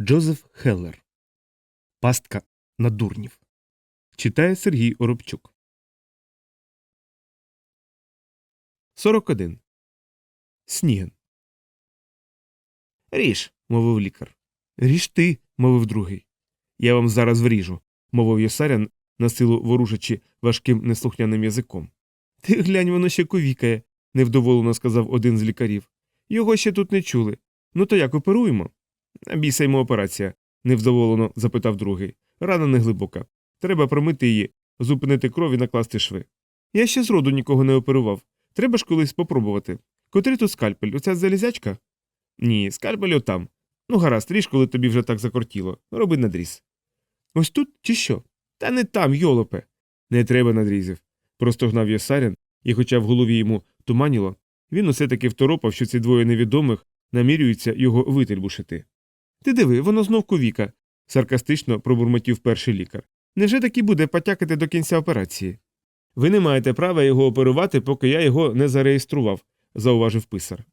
Джозеф Хеллер. Пастка на дурнів. Читає Сергій Оробчук. 41. Сніген. Ріж, мовив лікар. Ріж ти, мовив другий. Я вам зараз вріжу, мовив Йосарян, на силу ворушачи важким неслухняним язиком. Ти глянь, воно ще ковікає, невдоволено сказав один з лікарів. Його ще тут не чули. Ну то як оперуємо? Бійся йому операція, невдоволено запитав другий. Рана не глибока. Треба промити її, зупинити кров і накласти шви. Я ще зроду нікого не оперував. Треба ж колись попробувати. Котрий тут скальпель? Оця залізячка? Ні, скальпель отам. Ну, гаразд, ріж, коли тобі вже так закортіло. Роби надріз. Ось тут чи що? Та не там, йолопе. Не треба надрізів. Простогнав Йосарян, і, хоча в голові йому туманіло, він усе таки второпав, що ці двоє невідомих намірюються його вительбушити. Ти диви, воно знов ковіка, саркастично пробурмотів перший лікар. Невже таки буде потякати до кінця операції? Ви не маєте права його оперувати, поки я його не зареєстрував, зауважив писар.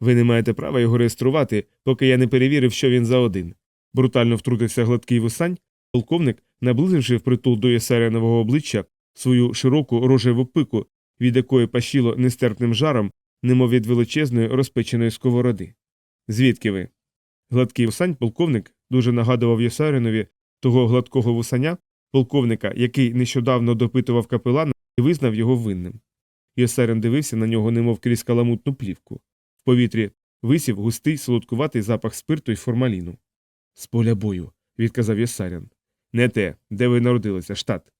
Ви не маєте права його реєструвати, поки я не перевірив, що він за один. Брутально втрутився гладкий вусань, полковник, наблизивши впритул до Єсарянового обличчя свою широку рожеву пику, від якої пащило нестерпним жаром, немов від величезної розпеченої сковороди. Звідки ви? Гладкий вусань полковник дуже нагадував Єсарінові того гладкого вусаня, полковника, який нещодавно допитував капелана і визнав його винним. Єсарин дивився на нього, немов крізь каламутну плівку. В повітрі висів густий солодкуватий запах спирту і формаліну. З поля бою, відказав Єсарян. Не те, де ви народилися, штат.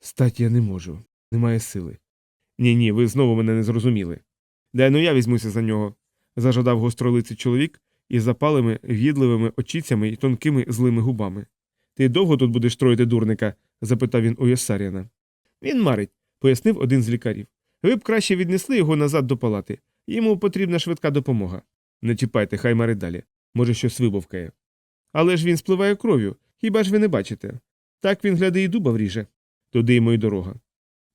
Стать я не можу, немає сили. Ні, ні, ви знову мене не зрозуміли. Дай ну я візьмуся за нього, зажадав гостролиций чоловік із запалими, в'їдливими очицями і тонкими злими губами. Ти довго тут будеш троїти дурника? запитав він у Єсаріана. Він марить, пояснив один з лікарів. Ви б краще віднесли його назад до палати. Йому потрібна швидка допомога. Не чіпайте, хай марить далі. Може, щось вибовкає. Але ж він спливає кров'ю, хіба ж ви не бачите? Так він гляди і дуба вріже. Туди йому й дорога.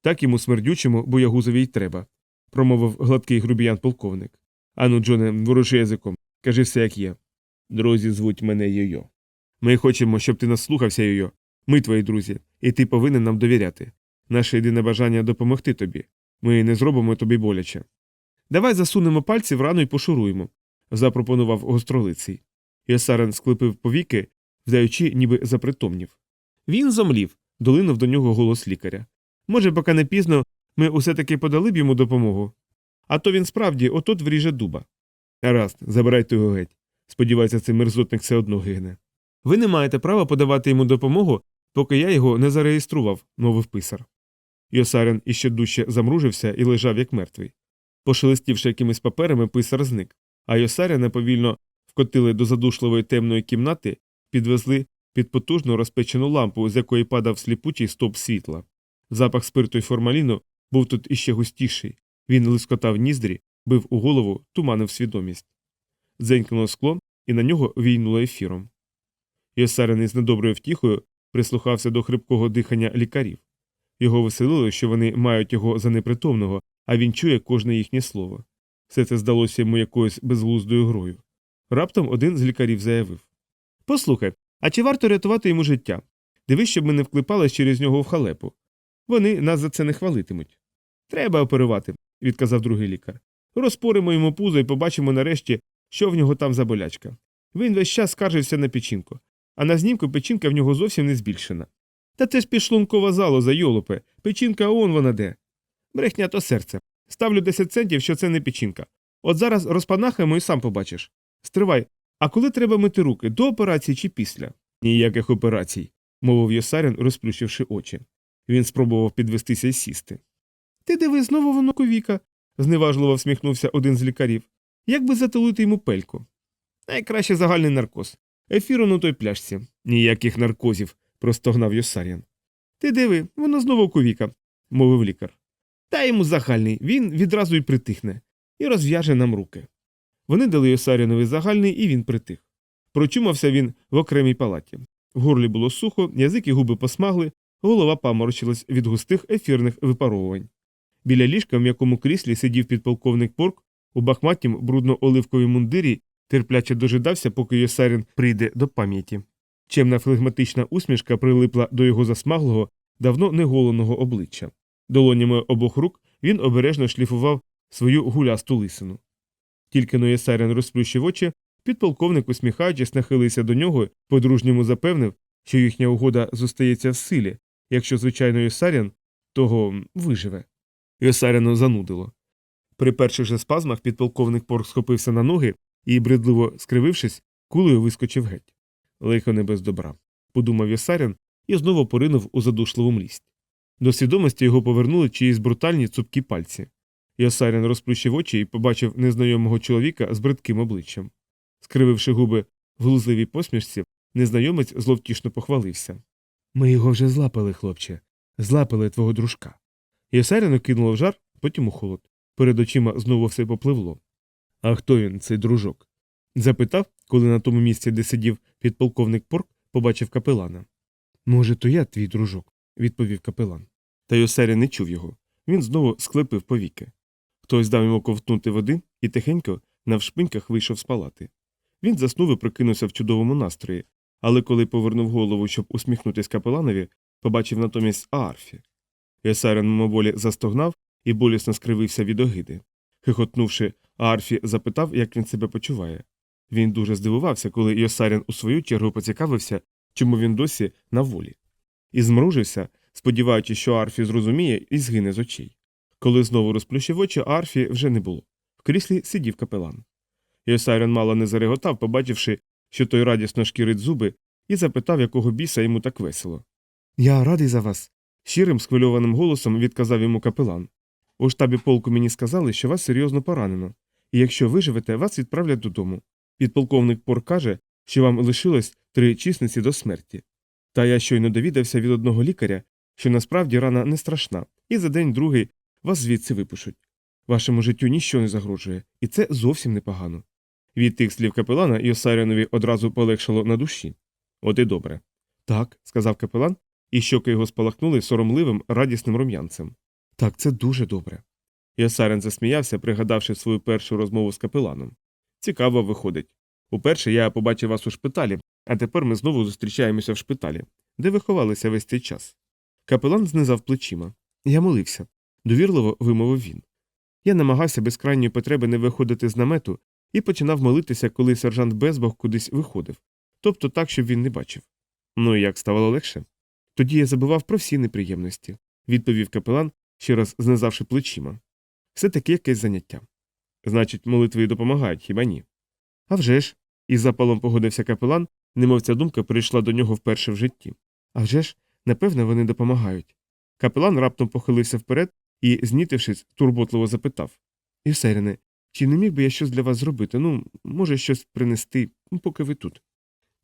Так йому смердючому боягузові й треба, промовив гладкий грубіян полковник. Ану, Джоне, воруши язиком, кажи все, як є. Друзі звуть мене Йойо. Ми хочемо, щоб ти нас слухався, Йойо. Ми твої друзі, і ти повинен нам довіряти. Наше єдине бажання допомогти тобі. Ми не зробимо тобі боляче. Давай засунемо пальці в рану і пошуруємо, запропонував гостролиций. Ясарен склепив повіки, вдаючи, ніби запритомнів. Він зомлів, долинув до нього голос лікаря. Може, поки не пізно, ми усе таки подали б йому допомогу. А то він справді отут вріже дуба. Гаразд, забирайте його геть. Сподіваюся, цей мерзотник все одно гине. Ви не маєте права подавати йому допомогу, поки я його не зареєстрував, мовив писар. Йосарин іще дужче замружився і лежав як мертвий. Пошелестівши якимись паперами, писар зник, а Йосаряна повільно вкотили до задушливої темної кімнати, підвезли під потужну розпечену лампу, з якої падав сліпучий стовп світла. Запах спирту й формаліну був тут іще густіший. Він лискотав ніздрі, бив у голову, туманив свідомість. Дзенькнуло скло, і на нього війнуло ефіром. Йосарин із недоброю втіхою прислухався до хрипкого дихання лікарів. Його веселило, що вони мають його за непритомного, а він чує кожне їхнє слово. Все це здалося йому якоюсь безглуздою грою. Раптом один з лікарів заявив Послухай, а чи варто рятувати йому життя? Дивись, щоб ми не вклипались через нього в халепу. Вони нас за це не хвалитимуть. Треба оперувати, відказав другий лікар. Розпоримо йому пузо і побачимо нарешті, що в нього там за болячка. Він весь час скаржився на печінку, а на знімку печінка в нього зовсім не збільшена. Та це ж підшлункова залоза, йолопе, печінка он вона де. Брехня то серце. Ставлю 10 центів, що це не печінка. От зараз розпанахаємо і сам побачиш. Стривай, а коли треба мити руки, до операції чи після? Ніяких операцій, мовив Йосарін, розплющивши очі. Він спробував підвестися і сісти. Ти диви, знову воно ковіка, зневажливо всміхнувся один з лікарів. Як би затулити йому пельку? Найкраще загальний наркоз. Ефіру на той пляшці. Ніяких наркозів, простогнав Йосарін. Ти диви, воно знову ковіка, мовив лікар. Дай йому загальний, він відразу й притихне, і розв'яже нам руки. Вони дали Йосарінові загальний, і він притих. Прочумався він в окремій палаті. В горлі було сухо, язик і губи посмагли, голова паморочилась від густих ефірних випаровувань. Біля ліжка, в м'якому кріслі сидів підполковник Порк у бахматім брудно-оливковій мундирі терпляче дожидався, поки Йосарін прийде до пам'яті. Чемна флегматична усмішка прилипла до його засмаглого, давно неголеного обличчя. Долонями обох рук він обережно шліфував свою гулясту лисину. Тільки но розплющив очі, підполковник, усміхаючись, нахилився до нього по-дружньому запевнив, що їхня угода зостається в силі, якщо, звичайно, Єсарін того виживе. Йосаріну занудило. При перших же спазмах підполковник Порк схопився на ноги і, бредливо скривившись, кулею вискочив геть. Лихо не без добра, подумав Єсарін і знову поринув у задушливу млість. До свідомості його повернули чиїсь брутальні цупкі пальці. Йосарін розплющив очі і побачив незнайомого чоловіка з бридким обличчям. Скрививши губи в глузливій посмішці, незнайомець зловтішно похвалився. Ми його вже злапали, хлопче, злапали твого дружка. Йосаріну кинуло в жар, потім у холод. Перед очима знову все попливло. А хто він, цей дружок? запитав, коли на тому місці, де сидів підполковник Порк, побачив капелана. Може, то я твій дружок, відповів капелан. Та Йосарі не чув його. Він знову склепив повіки. Хтось дав йому ковтнути води і тихенько навшпиньках вийшов з палати. Він заснув і прокинувся в чудовому настрої, але коли повернув голову, щоб усміхнутись капеланові, побачив натомість Аарфі. Йосарин мимоволі застогнав і болісно скривився від огиди. Хихотнувши, Аарфі запитав, як він себе почуває. Він дуже здивувався, коли Йосарін у свою чергу поцікавився, чому він досі на волі. І змружився, сподіваючись, що Арфі зрозуміє і згине з очей. Коли знову розплющив очі, Арфі вже не було. В кріслі сидів капелан. Йосарін мало не зареготав, побачивши, що той радісно шкірить зуби, і запитав, якого біса йому так весело. Я радий за вас. Щирим, схвильованим голосом відказав йому капелан. У штабі полку мені сказали, що вас серйозно поранено, і якщо виживете, вас відправлять додому. Підполковник Пор каже, що вам лишилось три чисниці до смерті. Та я щойно довідався від одного лікаря, що насправді рана не страшна, і за день другий вас звідси випишуть. Вашому життю ніщо не загрожує, і це зовсім непогано. Від тих слів капелана Йосарінові одразу полегшало на душі. От і добре. Так, сказав капелан, і щоки його спалахнули соромливим, радісним рум'янцем. Так, це дуже добре. Йосарин засміявся, пригадавши свою першу розмову з капеланом. Цікаво виходить. Уперше я побачив вас у шпиталі, а тепер ми знову зустрічаємося в шпиталі, де ви ховалися весь цей час. Капелан знизав плечима. Я молився, довірливо вимовив він. Я намагався без крайньої потреби не виходити з намету і починав молитися, коли сержант Безбог кудись виходив, тобто так, щоб він не бачив. Ну і як ставало легше? Тоді я забував про всі неприємності, відповів капелан, ще раз знизавши плечима. Все таки якесь заняття. Значить, молитви допомагають, хіба ні? А вже ж, із запалом погодився капелан, немов ця думка прийшла до нього вперше в житті. А вже ж, напевне, вони допомагають. Капелан раптом похилився вперед і, знітившись, турботливо запитав Юсерине, чи не міг би я щось для вас зробити? Ну, може, щось принести, ну, поки ви тут.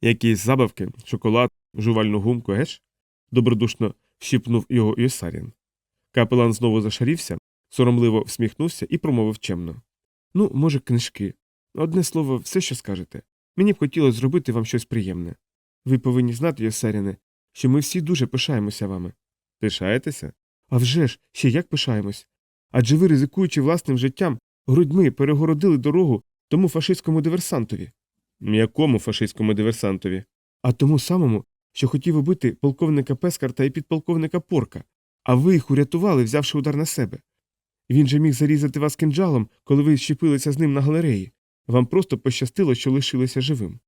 Якісь забавки, шоколад, жувальну гумку, геш? Добродушно щіпнув його Юсарін. Капелан знову зашарівся, соромливо всміхнувся і промовив чемно. Ну, може, книжки. Одне слово, все, що скажете. Мені б хотілося зробити вам щось приємне. Ви повинні знати, Йосаріне, що ми всі дуже пишаємося вами. Пишаєтеся? А вже ж, ще як пишаємось. Адже ви, ризикуючи власним життям, грудьми перегородили дорогу тому фашистському диверсантові. Якому фашистському диверсантові? А тому самому, що хотів убити полковника Пескарта і підполковника Порка, а ви їх урятували, взявши удар на себе. Він же міг зарізати вас кинджалом, коли ви щепилися з ним на галереї. Вам просто пощастило, що лишилися живим.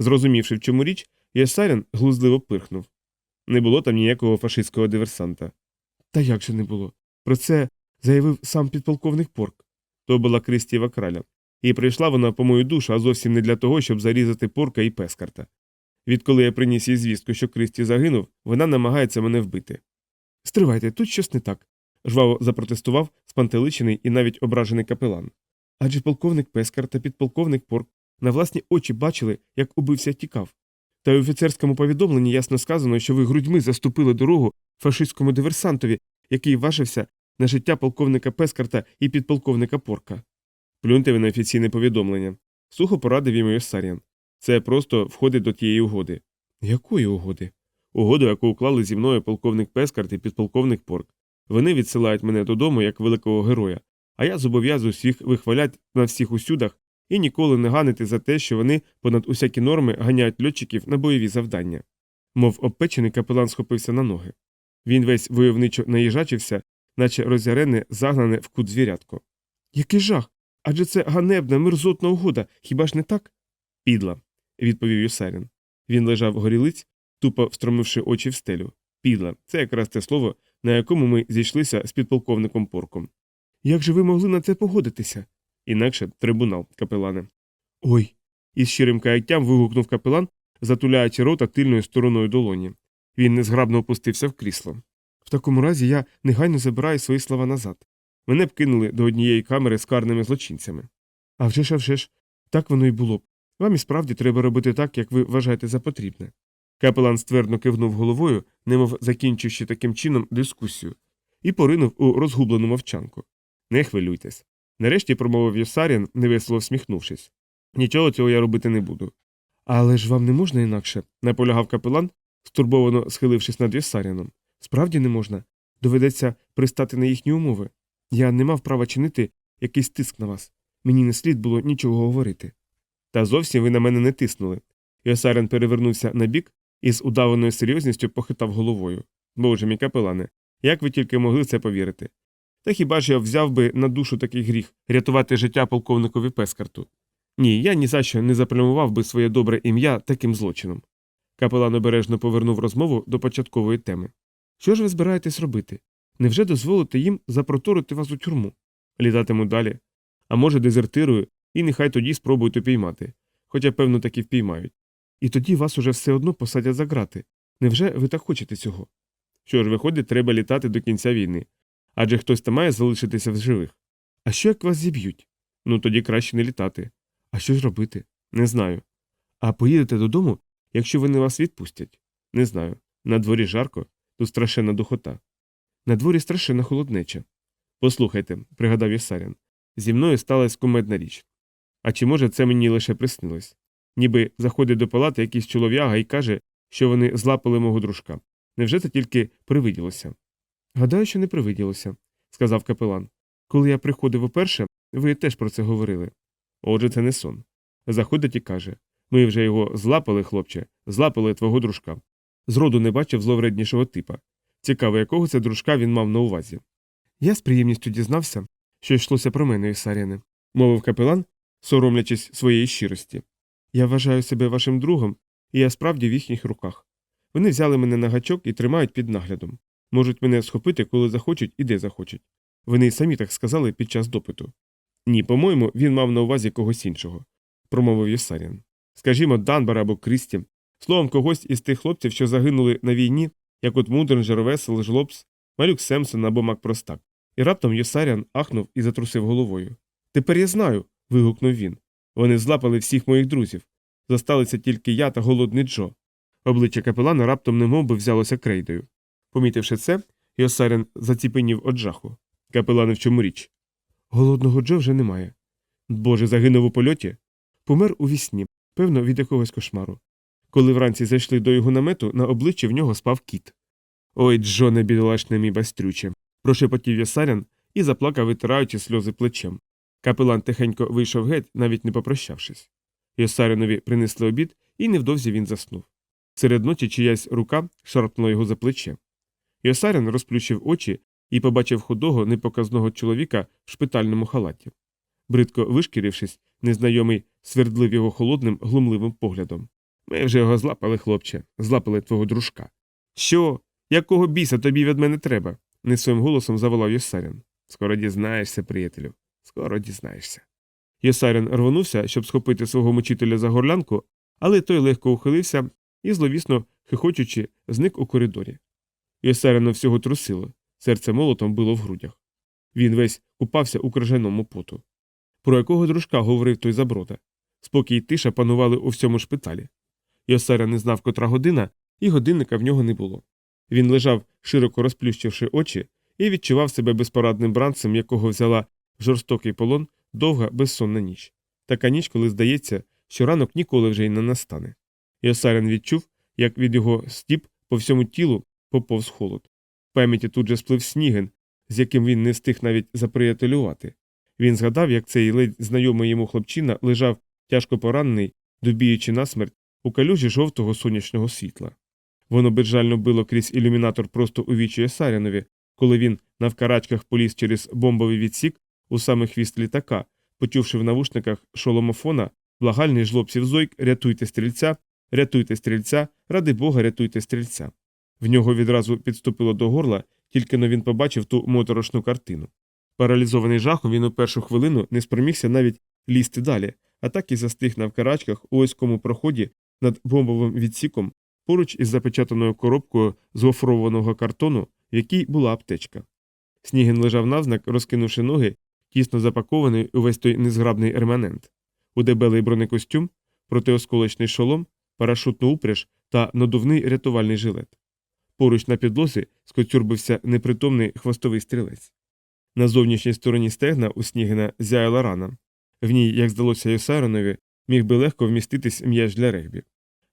Зрозумівши, в чому річ, Ясарін глузливо пирхнув. Не було там ніякого фашистського диверсанта. Та як же не було? Про це заявив сам підполковник Порк. То була Кристієва краля. І прийшла вона по мою душу, а зовсім не для того, щоб зарізати порка і пескарта. Відколи я приніс їй звістку, що Кристі загинув, вона намагається мене вбити. Стривайте, тут щось не так. жваво запротестував спантеличений і навіть ображений капелан. Адже полковник Пескар та підполковник Порк на власні очі бачили, як убився тікав. Та й офіцерському повідомленні ясно сказано, що ви грудьми заступили дорогу фашистському диверсантові, який важився на життя полковника Пескарта і підполковника Порка. Плюньте ви на офіційне повідомлення. Сухо порадив їм Йосаріан. Це просто входить до тієї угоди. Якої угоди? Угоду, яку уклали зі мною полковник Пескарт і підполковник Порк. Вони відсилають мене додому як великого героя, а я зобов'язую всіх вихваляти на всіх усюдах і ніколи не ганити за те, що вони понад усякі норми ганяють льотчиків на бойові завдання. Мов обпечений капелан схопився на ноги. Він весь войовничо наїжачився, наче розярене, загнане в кут звірятко. Який жах! Адже це ганебна, мерзотна угода, хіба ж не так? Підла, відповів Юсарін. Він лежав горілиць, тупо встромивши очі в стелю. Підла це якраз те слово, на якому ми зійшлися з підполковником Порком. Як же ви могли на це погодитися? Інакше трибунал, капелане. Ой. із щирим каяттям вигукнув капелан, затуляючи рота тильною стороною долоні. Він незграбно опустився в крісло. В такому разі я негайно забираю свої слова назад. Мене б кинули до однієї камери з карними злочинцями. А вже ж, а вже ж, так воно й було б. Вам і справді треба робити так, як ви вважаєте за потрібне. Капелан ствердно кивнув головою, немов закінчивши таким чином дискусію, і поринув у розгублену мовчанку. Не хвилюйтесь. Нарешті промовив Йосарін, невесело всміхнувшись. Нічого цього я робити не буду. Але ж вам не можна інакше, наполягав капелан, стурбовано схилившись над Йосаріном. Справді не можна. Доведеться пристати на їхні умови. Я не мав права чинити якийсь тиск на вас. Мені не слід було нічого говорити. Та зовсім ви на мене не тиснули. Йосарин перевернувся на бік і з удаваною серйозністю похитав головою. Боже мій капелане, як ви тільки могли це повірити? Та хіба ж я взяв би на душу такий гріх рятувати життя полковникові Пескарту? Ні, я ні за що не заплямував би своє добре ім'я таким злочином. Капелан обережно повернув розмову до початкової теми. Що ж ви збираєтесь робити? Невже дозволите їм запроторити вас у тюрму? Літатиму далі. А може, дезертирую, і нехай тоді спробують упіймати, хоча, певно, таки впіймають. І тоді вас уже все одно посадять за грати. Невже ви так хочете цього? Що ж, виходить, треба літати до кінця війни. Адже хтось там має залишитися в живих. А що як вас зіб'ють? Ну тоді краще не літати. А що ж робити? Не знаю. А поїдете додому, якщо вони вас відпустять? Не знаю. На дворі жарко, тут страшенна духота. На дворі страшенна холоднеча. Послухайте, пригадав Єсарян, зі мною сталася кумедна річ. А чи може це мені лише приснилось? Ніби заходить до палати якийсь чолов'яга і каже, що вони злапали мого дружка. Невже це тільки привиділося? Гадаю, що не привиділося, сказав капелан. Коли я приходив уперше, ви теж про це говорили. Отже, це не сон. Заходить і каже Ми вже його злапали, хлопче, злапали твого дружка. Зроду не бачив зловреднішого типа. Цікаво, якого це дружка він мав на увазі. Я з приємністю дізнався, що йшлося про мене, Ісаріне, мовив капелан, соромлячись своєї щирості. Я вважаю себе вашим другом, і я справді в їхніх руках. Вони взяли мене на гачок і тримають під наглядом. Можуть мене схопити, коли захочуть і де захочуть. Вони й самі так сказали під час допиту. Ні, по-моєму, він мав на увазі когось іншого, промовив Єсаріан. Скажімо, Данбар або Крісті, словом, когось із тих хлопців, що загинули на війні, як от Мудерн, Жервесел, Жлобс, Малюк Семсон або Мак Простак. І раптом Єсаріан ахнув і затрусив головою. Тепер я знаю. Вигукнув він. Вони злапали всіх моїх друзів. Зосталися тільки я та голодний Джо. Обличчя капелана раптом немов би взялося крейдою. Помітивши це, Йосарин заціпенів од жаху. Капелани в чому річ? Голодного Джо вже немає. Боже, загинув у польоті? Помер у вісні, певно, від якогось кошмару. Коли вранці зайшли до його намету, на обличчі в нього спав кіт. Ой, Джоне, бідолашне мій бастрюче. прошепотів Йосарян і заплакав, витираючи сльози плечем. Капелан тихенько вийшов геть, навіть не попрощавшись. Йосарянові принесли обід, і невдовзі він заснув. Серед ночі чиясь рука шарпнула його за плече. Йосарян розплющив очі і побачив худого, непоказного чоловіка в шпитальному халаті. Бридко вишкірившись, незнайомий свердлив його холодним, глумливим поглядом. Ми вже його злапали, хлопче, злапали твого дружка. Що? Якого біса тобі від мене треба? не своїм голосом заволав Йосарян. Скоро дізнаєшся, приятелю, скоро дізнаєшся. Йосарян рвонувся, щоб схопити свого мучителя за горлянку, але той легко ухилився і, зловісно хихочучи, зник у коридорі. Йосаряна всього трусило, серце молотом било в грудях. Він весь купався у крижаному поту. Про якого дружка говорив той заброда. Спокій і тиша панували у всьому шпиталі. Йосаря не знав, котра година, і годинника в нього не було. Він лежав, широко розплющивши очі, і відчував себе безпорадним бранцем, якого взяла жорстокий полон довга безсонна ніч. Така ніч, коли здається, що ранок ніколи вже й не настане. Йосарин відчув, як від його стіп по всьому тілу поповз холод. В пам'яті тут же сплив сніген, з яким він не встиг навіть заприятелювати. Він згадав, як цей ледь знайомий йому хлопчина лежав тяжко поранений, добіючи насмерть у калюжі жовтого сонячного світла. Воно безжально било крізь ілюмінатор просто у вічі Сарянові, коли він навкарачках поліз через бомбовий відсік у самий хвіст літака, почувши в навушниках шоломофона благальний жлобців зойк рятуйте стрільця, рятуйте стрільця, ради Бога, рятуйте стрільця. В нього відразу підступило до горла, тільки но він побачив ту моторошну картину. Паралізований жахом, він у першу хвилину не спромігся навіть лізти далі, а так і застиг навкарачках у оському проході над бомбовим відсіком поруч із запечатаною коробкою з гофрованого картону, в якій була аптечка. Снігін лежав навзнак, розкинувши ноги, тісно запакований увесь той незграбний реманент. У дебелий бронекостюм, протиосколочний шолом, парашутну упряж та надувний рятувальний жилет. Поруч на підлозі скоцюрбився непритомний хвостовий стрілець. На зовнішній стороні стегна у Снігина зяяла рана. В ній, як здалося Йосайронові, міг би легко вміститись м'яч для регбі.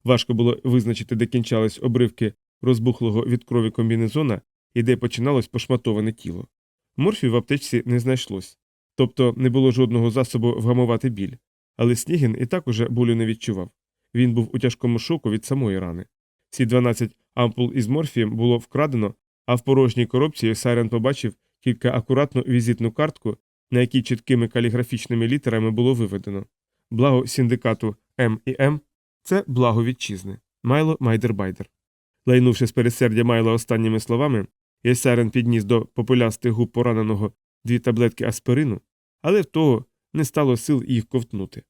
Важко було визначити, де кінчались обривки розбухлого від крові комбінезона і де починалось пошматоване тіло. Морфів в аптечці не знайшлось, тобто не було жодного засобу вгамувати біль, але Снігін і так уже болю не відчував. Він був у тяжкому шоку від самої рани. Ці 12 ампул із морфієм було вкрадено, а в порожній коробці Сайрен побачив кілька акуратну візитну картку, на якій чіткими каліграфічними літерами було виведено Благо синдикату М і М це благо вітчизни. Майло Майдербайдер. Лайнувши з пересердя Майла останніми словами, Єсарен підніс до популястих губ пораненого дві таблетки аспирину, але в того не стало сил їх ковтнути.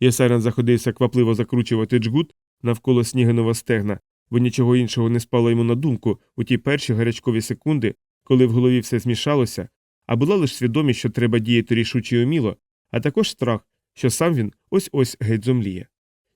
Єсарен заходився квапливо закручувати джгут навколо снігиного стегна, бо нічого іншого не спало йому на думку у ті перші гарячкові секунди, коли в голові все змішалося, а була лише свідомість, що треба діяти рішуче і уміло, а також страх, що сам він ось ось геть зомліє.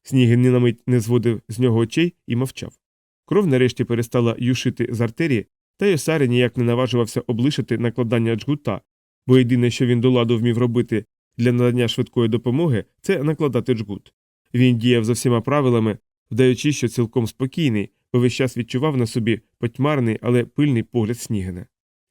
Снігин ні на мить не зводив з нього очей і мовчав. Кров нарешті перестала юшити з артерії, та Йосарі ніяк не наважувався облишити накладання джгута, бо єдине, що він до ладу вмів робити для надання швидкої допомоги, це накладати джгут. Він діяв за всіма правилами, вдаючи, що цілком спокійний, бо весь час відчував на собі потьмарний, але пильний погляд Снігина.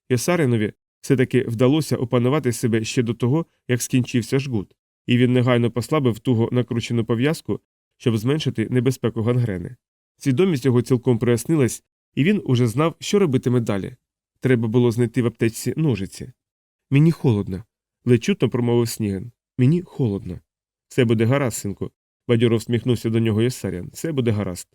Йосаринові все таки вдалося опанувати себе ще до того, як скінчився жгут, і він негайно послабив туго накручену пов'язку, щоб зменшити небезпеку гангрени. Свідомість його цілком прояснилась, і він уже знав, що робитиме далі. Треба було знайти в аптечці ножиці. Мені холодно, лечутно промовив Снігин. Мені холодно. Все буде гаразд, синку. Бадьоро всміхнувся до нього Єсарян. Все буде гаразд.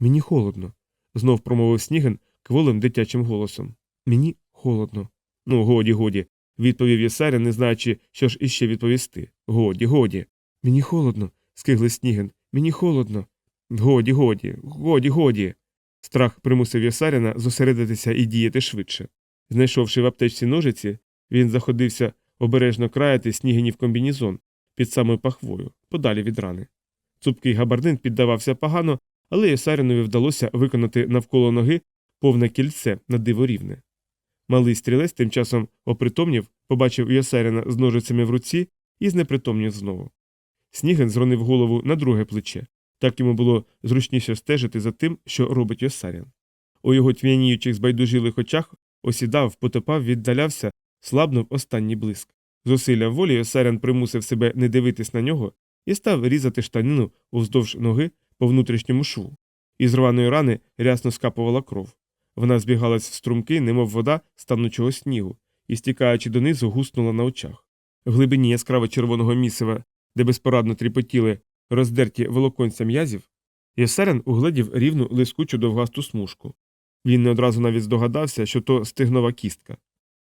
Мені холодно. знов промовив Снігин кволим дитячим голосом. Мені холодно. Ну, годі, годі, відповів Єсарян, не знаючи, що ж іще відповісти. Годі, годі. Мені холодно, скигли Снігин. Мені холодно. Годі, годі, годі, годі. Страх примусив Ясаріна зосередитися і діяти швидше. Знайшовши в аптечці ножиці, він заходився обережно краяти снігинів комбінізон під самою пахвою, подалі від рани. Цупкий габардин піддавався погано, але Ясарінові вдалося виконати навколо ноги повне кільце на диво рівне. Малий стрілець тим часом опритомнів, побачив Ясаріна з ножицями в руці і знепритомнів знову. Снігин зронив голову на друге плече. Так йому було зручніше стежити за тим, що робить Йосарян. У його тьмяніючих збайдужілих очах осідав, потопав, віддалявся, слабнув останній блиск. Зусилля волі Йосарян примусив себе не дивитись на нього і став різати штанину уздовж ноги по внутрішньому шву. Із рваної рани рясно скапувала кров. Вона збігалась в струмки, немов вода станучого снігу, і, стікаючи донизу, гуснула на очах. В глибині яскраво червоного місива, де безпорадно тріпотіли роздерті волоконця м'язів, Єсарян угледів рівну лискучу довгасту смужку. Він не одразу навіть здогадався, що то стегнова кістка.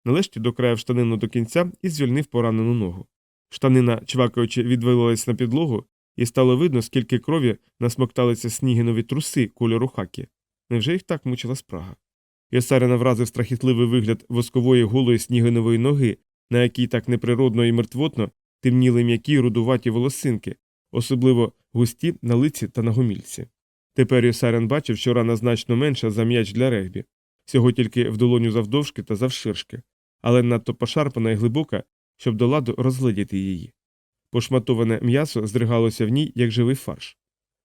Нарешті докраяв штанину до кінця і звільнив поранену ногу. Штанина, чвакаючи, відвалилась на підлогу, і стало видно, скільки крові насмокталися снігінові труси кольору хакі. Невже їх так мучила спрага? Єсарина вразив страхітливий вигляд воскової голої снігинової ноги, на якій так неприродно і мертвотно темніли м'які рудуваті волосинки, особливо густі на лиці та на гомільці. Тепер Йосарян бачив, що рана значно менша за м'яч для регбі, всього тільки в долоню завдовжки та завширшки, але надто пошарпана і глибока, щоб до ладу розгледіти її. Пошматоване м'ясо здригалося в ній, як живий фарш.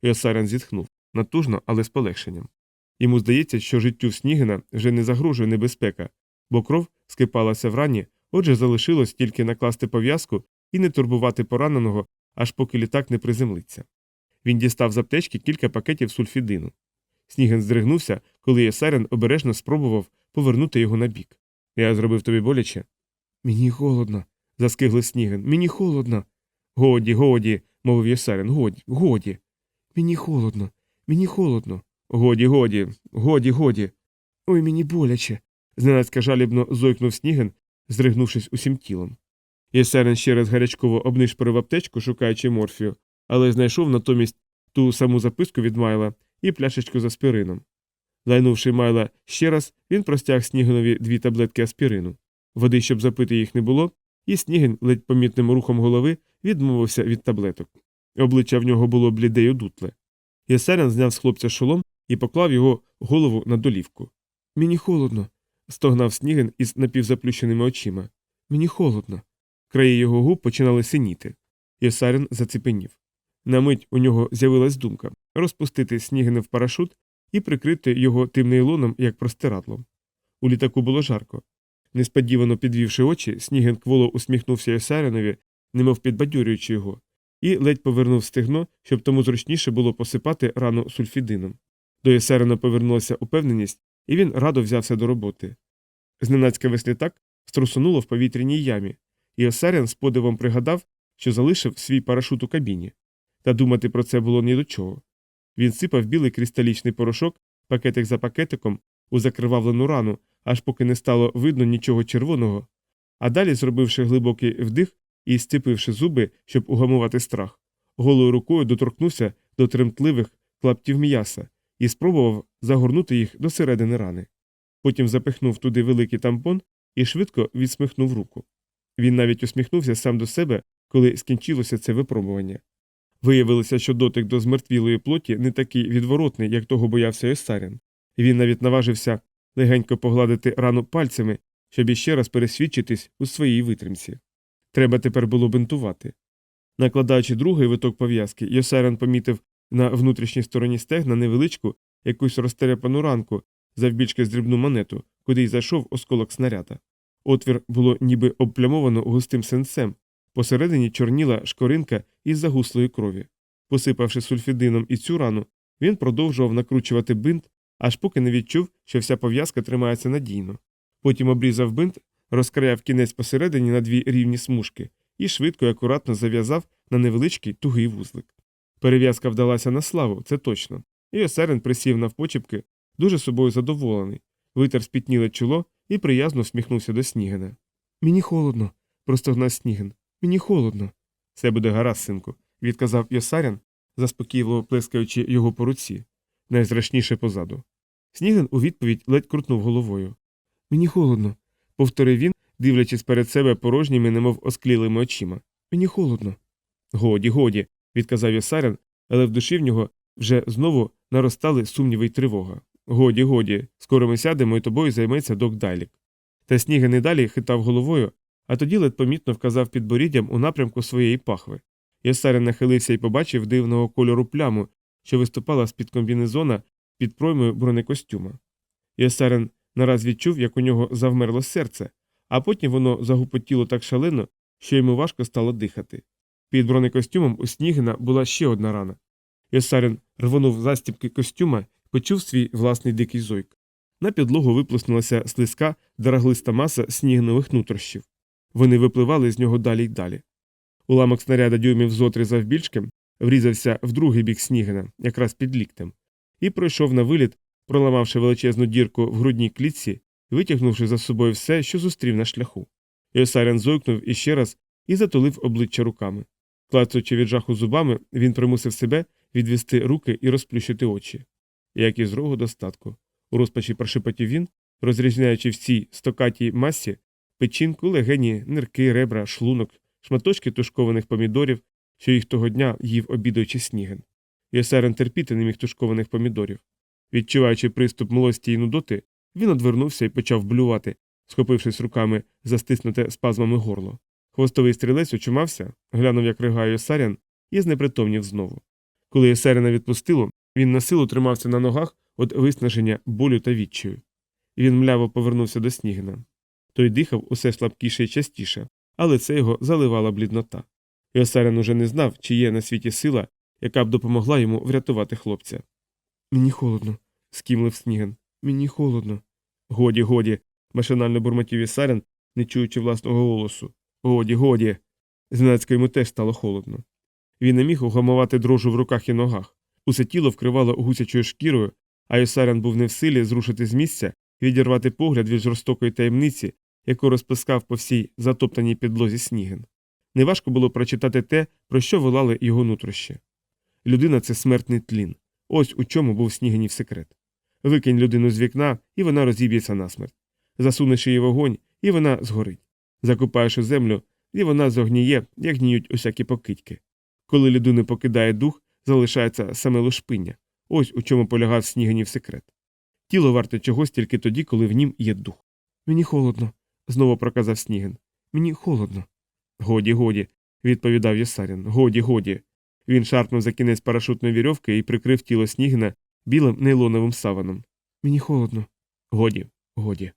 Йосарян зітхнув натужно, але з полегшенням. Йому здається, що життю Снігина вже не загрожує небезпека, бо кров скипалася в Отже, залишилось тільки накласти пов'язку і не турбувати пораненого, аж поки літак не приземлиться. Він дістав з аптечки кілька пакетів сульфідину. Сніген здригнувся, коли Єсарін обережно спробував повернути його на бік. Я зробив тобі боляче. Мені холодно, заскиглив Сніген. Мені холодно. Годі, годі, мовив Єсарін, годі, годі. Мені холодно, мені холодно. Годі, годі, годі, годі. Ой, мені боляче. зненацька жалібно зойкнув Сніген, здригнувшись усім тілом. Єсарін ще раз гарячково обнишпорив аптечку, шукаючи морфію, але знайшов натомість ту саму записку від Майла і пляшечку з аспирином. Лайнувши Майла ще раз, він простяг Снігенові дві таблетки аспірину. Води, щоб запити їх не було, і Сніген ледь помітним рухом голови відмовився від таблеток. Обличчя в нього було бліде й одутле. Єсарян зняв з хлопця шолом і поклав його голову на долівку. Мені холодно. стогнав Сніген із напівзаплющеними очима. Мені холодно. Краї його губ починали синіти. Єсарін заціпенів. На мить у нього з'явилась думка розпустити Снігена в парашут і прикрити його тим нейлоном, як простирадлом. У літаку було жарко. Несподівано підвівши очі, Сніген кволо усміхнувся Єсарінові, немов підбадьорюючи його, і ледь повернув стегно, щоб тому зручніше було посипати рану сульфідином. До Єсарина повернулася упевненість, і він радо взявся до роботи. Зненацька весь літак струсонуло в повітряній ямі, і Єсарін з подивом пригадав, що залишив свій парашут у кабіні. Та думати про це було ні до чого. Він сипав білий кристалічний порошок, пакетик за пакетиком, у закривавлену рану, аж поки не стало видно нічого червоного, а далі, зробивши глибокий вдих і стипивши зуби, щоб угамувати страх, голою рукою доторкнувся до тремтливих клаптів м'яса і спробував загорнути їх до середини рани. Потім запихнув туди великий тампон і швидко відсмихнув руку. Він навіть усміхнувся сам до себе, коли скінчилося це випробування. Виявилося, що дотик до змертвілої плоті не такий відворотний, як того боявся Есарін. Він навіть наважився легенько погладити рану пальцями, щоб іще раз пересвідчитись у своїй витримці. Треба тепер було бинтувати. Накладаючи другий виток пов'язки, Йосарен помітив на внутрішній стороні стегна невеличку якусь розтеряпану ранку, завбільшки дрібну монету, куди й зайшов осколок снаряда. Отвір було ніби обплямовано густим сенцем, посередині чорніла шкоринка із загуслої крові. Посипавши сульфідином і цю рану, він продовжував накручувати бинт, аж поки не відчув, що вся пов'язка тримається надійно. Потім обрізав бинт, розкраяв кінець посередині на дві рівні смужки і швидко і акуратно зав'язав на невеличкий тугий вузлик. Перев'язка вдалася на славу, це точно. І Осерен присів навпочепки, дуже собою задоволений, витер спітніле чоло і приязно всміхнувся до Снігена. Мені холодно, простогнав Сніген. Мені холодно. Все буде гаразд, синку, відказав Йосарян, заспокійливо плескаючи його по руці, найзрачніше позаду. Сніген у відповідь ледь крутнув головою. Мені холодно, повторив він, дивлячись перед себе порожніми, немов осклілими очима. Мені холодно. Годі, годі, відказав Йосарян, але в душі в нього вже знову наростали сумніви й тривога. Годі, годі, скоро ми сядемо і тобою займеться док Дайлік. Та Сніген і далі хитав головою, а тоді ледь помітно вказав підборіддям у напрямку своєї пахви. Єсарин нахилився і побачив дивного кольору пляму, що виступала з під комбінезона під проймою бронекостюма. Єсарин нараз відчув, як у нього завмерло серце, а потім воно загупотіло так шалено, що йому важко стало дихати. Під бронекостюмом у Снігина була ще одна рана. Єсарин рвонув застібки костюма почув свій власний дикий зойк. На підлогу виплеснулася слизька, дороглиста маса снігнових нутрощів. Вони випливали з нього далі й далі. Уламок снаряда дюймів зотри завбільшки врізався в другий бік Снігена, якраз під ліктем, і пройшов на виліт, проламавши величезну дірку в грудній клітці, витягнувши за собою все, що зустрів на шляху. Йосарян зойкнув іще раз і затулив обличчя руками. Клацаючи від жаху зубами, він примусив себе відвести руки і розплющити очі. Як із рогу достатку. У розпачі прошепотів він, розрізняючи в цій стокатій масі печінку, легені, нирки, ребра, шлунок, шматочки тушкованих помідорів, що їх того дня їв обідаючи сніген. Єсерен терпіти не міг тушкованих помідорів. Відчуваючи приступ млості й нудоти, він одвернувся і почав блювати, схопившись руками за стиснуте спазмами горло. Хвостовий стрілець очумався, глянув, як ригає Єсарян, і знепритомнів знову. Коли Єсаряна відпустило, він на силу тримався на ногах від виснаження болю та відчаю. Він мляво повернувся до Снігена. Той дихав усе слабкіше і частіше, але це його заливала бліднота. Йосарян уже не знав, чи є на світі сила, яка б допомогла йому врятувати хлопця. Мені холодно, скімлив Сніген. Мені холодно. Годі, годі. машинально бурмотів Ісарян, не чуючи власного голосу. Годі, годі. Зненацька йому теж стало холодно. Він не міг угамувати дрожу в руках і ногах. Усе тіло вкривало гусячою шкірою, а Йосарян був не в силі зрушити з місця і відірвати погляд від жорстокої таємниці, яку розпискав по всій затоптаній підлозі Сніген. Неважко було прочитати те, про що волали його нутрощі. Людина це смертний тлін. Ось у чому був Снігенів секрет. Викинь людину з вікна, і вона розіб'ється насмерть. Засунеш її вогонь, і вона згорить. Закупаєш у землю, і вона зогніє, як гніють усякі покидьки. Коли людину покидає дух, залишається саме лушпиння. Ось у чому полягав Снігенів секрет. Тіло варте чогось тільки тоді, коли в нім є дух. Мені холодно, знову проказав Снігин. Мені холодно. Годі, годі, відповідав Єсарін. Годі, годі. Він шарпнув за кінець парашутної вірьовки і прикрив тіло Снігина білим нейлоновим саваном. Мені холодно. Годі, годі.